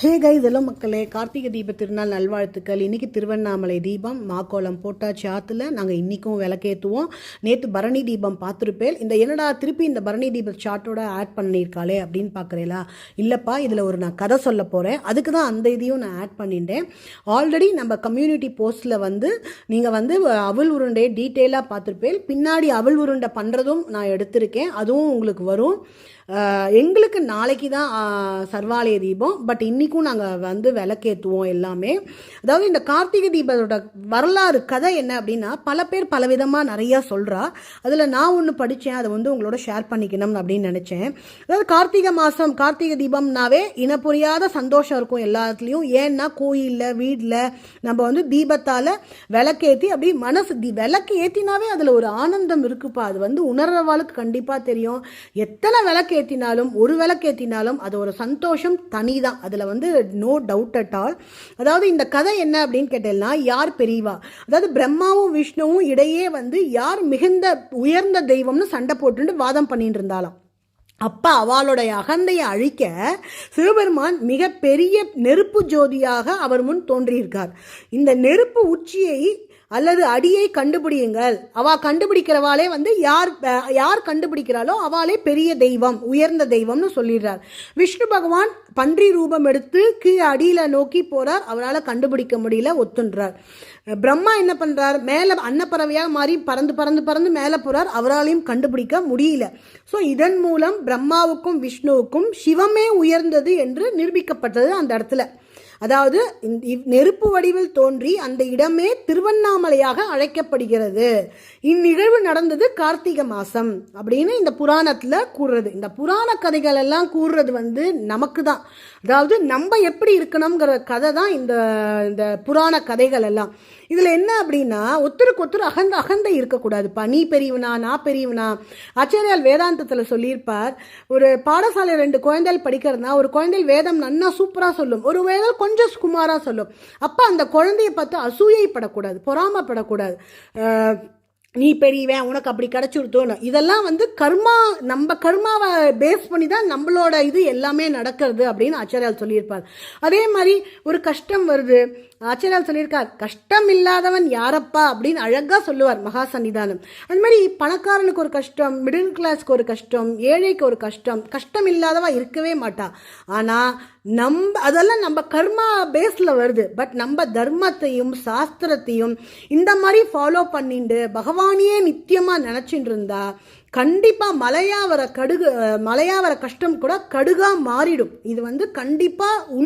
Hey guys hello மக்களே. கார்த்திகை தீப திருநாள் நல்வாழ்த்துக்கள். இன்னைக்கு திருவண்ணாமலை தீபம் மாக்கோளம் போட்டாச்சு ஆற்றுல நாங்கள் இன்றைக்கும் விளக்கேற்றுவோம் நேற்று பரணி தீபம் பார்த்துருப்பேன். இந்த என்னடா திருப்பி இந்த பரணி தீப சார்ட்டோட ஆட் பண்ணியிருக்காளே அப்படின்னு பார்க்குறீங்களா? இல்லைப்பா இதில் ஒரு நான் கதை சொல்ல போகிறேன் அதுக்கு தான் அந்த இதையும் நான் ஆட் பண்ணிட்டேன் ஆல்ரெடி நம்ம கம்யூனிட்டி போஸ்ட்டில் வந்து நீங்கள் வந்து அவள் உருண்டையை டீட்டெயிலாக பார்த்துருப்பேன். பின்னாடி அவள் உருண்டை பண்ணுறதும் நான் எடுத்திருக்கேன். அதுவும் உங்களுக்கு வரும். எங்களுக்கு நாளைக்கு தான் சர்வாலய தீபம். பட் இன்றைக்கும் நாங்கள் வந்து விளக்கேற்றுவோம் எல்லாமே. அதாவது இந்த கார்த்திகை தீபத்தோட வரலாறு கதை என்ன அப்படின்னா பல பேர் பலவிதமாக நிறையா சொல்கிறா அதில் நான் ஒன்று படித்தேன் அதை வந்து உங்களோட ஷேர் பண்ணிக்கணும் அப்படின்னு நினச்சேன். அதாவது கார்த்திகை மாதம் கார்த்திகை தீபம்னாவே இனப்புரியாத சந்தோஷம் இருக்கும் எல்லாத்துலேயும். ஏன்னா கோயிலில் வீட்டில் நம்ம வந்து தீபத்தால் விளக்கேற்றி அப்படி மனசு தி விளக்கு ஏற்றினாவே அதில் ஒரு ஆனந்தம் இருக்குப்பா. அது வந்து உணர்றவாளுக்கு கண்டிப்பாக தெரியும். எத்தனை விளக்கு ஏற்றினாலும் ஒரு விளக்கு ஏற்றினாலும் அது ஒரு சந்தோஷம் தனி தான் அதில் வந்து நோ டவுட் அட் ஆல் அதாவது இந்த கதை என்ன அப்படின்னு கேட்டேன்னா யார் பெரியவா? அதாவது பிரம்மாவும் விஷ்ணுவும் இடையே வந்து யார் மிகுந்த உயர்ந்த தெய்வம்னு சண்டை போட்டுட்டு வாதம் பண்ணிட்டு இருந்தாலாம் அப்பா அவளுடைய அகந்தையை அழிக்க சிவபெருமான் பெரிய நெருப்பு ஜோதியாக அவர் முன் தோன்றியிருக்கார். இந்த நெருப்பு உச்சியை அல்லது அடியை கண்டுபிடியுங்கள். அவா கண்டுபிடிக்கிறவாளே வந்து யார் யார் கண்டுபிடிக்கிறாளோ அவளே பெரிய தெய்வம் உயர்ந்த தெய்வம்னு சொல்லிடுறார். விஷ்ணு பகவான் பன்றி ரூபம் எடுத்து கீழே அடியில் நோக்கி போறார். அவரால் கண்டுபிடிக்க முடியல ஒத்துன்றார். பிரம்மா என்ன பண்ணுறார் மேலே அன்னப்பறவையாக மாறி பறந்து பறந்து பறந்து மேலே போகிறார் அவராலையும் கண்டுபிடிக்க முடியல. ஸோ இதன் மூலம் பிரம்மாவுக்கும் விஷ்ணுவுக்கும் சிவமே உயர்ந்தது என்று நிரூபிக்கப்பட்டது அந்த இடத்துல. அதாவது இவ் நெருப்பு வடிவில் தோன்றி அந்த இடமே திருவண்ணாமலையாக அழைக்கப்படுகிறது. இந்நிகழ்வு நடந்தது கார்த்திகை மாசம் அப்படின்னு இந்த புராணத்தில் கூறுறது. இந்த புராண கதைகள் எல்லாம் கூறுறது வந்து நமக்கு தான். அதாவது நம்ம எப்படி இருக்கணுங்கிற கதை தான் இந்த இந்த புராண கதைகள் எல்லாம். இதில் என்ன அப்படின்னா ஒத்தருக்கு ஒத்தர் அகந்த அகந்தை இருக்கக்கூடாதுப்பா நீ பெரியவனா நான் பெரியவனா. ஆச்சாரியால் வேதாந்தத்தில் சொல்லியிருப்பார் ஒரு பாடசாலை ரெண்டு குழந்தைகள் படிக்கிறதுனா ஒரு குழந்தைகள் வேதம் நன்னா சூப்பராக சொல்லும். ஒரு வேதம் கொஞ்சம் சுகுமாரா சொல்லும். அப்போ அந்த குழந்தைய பார்த்து அசூயைப்படக்கூடாது பொறாமப்படக்கூடாது. நீ பெரியவன் உனக்கு அப்படி கிடச்சிருத்தோன்னு இதெல்லாம் வந்து கர்மா நம்ம கர்மாவை பேஸ் பண்ணி தான் நம்மளோட இது எல்லாமே நடக்கிறது அப்படின்னு ஆச்சாரியால் சொல்லியிருப்பார். அதே மாதிரி ஒரு கஷ்டம் வருது. ஆச்சாரியால் சொல்லியிருக்கார் கஷ்டம் இல்லாதவன் யாரப்பா? அப்படின்னு அழகாக சொல்லுவார் மகா சன்னிதானம் அது மாதிரி பணக்காரனுக்கு ஒரு கஷ்டம் மிடில் கிளாஸ்க்கு ஒரு கஷ்டம் ஏழைக்கு ஒரு கஷ்டம் கஷ்டம் இல்லாதவா இருக்கவே மாட்டா. ஆனால் நம்ம அதெல்லாம் நம்ம கர்மா பேஸில் வருது. பட் நம்ம தர்மத்தையும் சாஸ்திரத்தையும் இந்த மாதிரி ஃபாலோ பண்ணிட்டு பகவானையே நித்தியமாக நினச்சிட்டு இருந்தா கண்டிப்பாக மலையா வர கடுகு மலையா வர கஷ்டம் கூட கடுகா மாறிடும். இது வந்து கண்டிப்பாக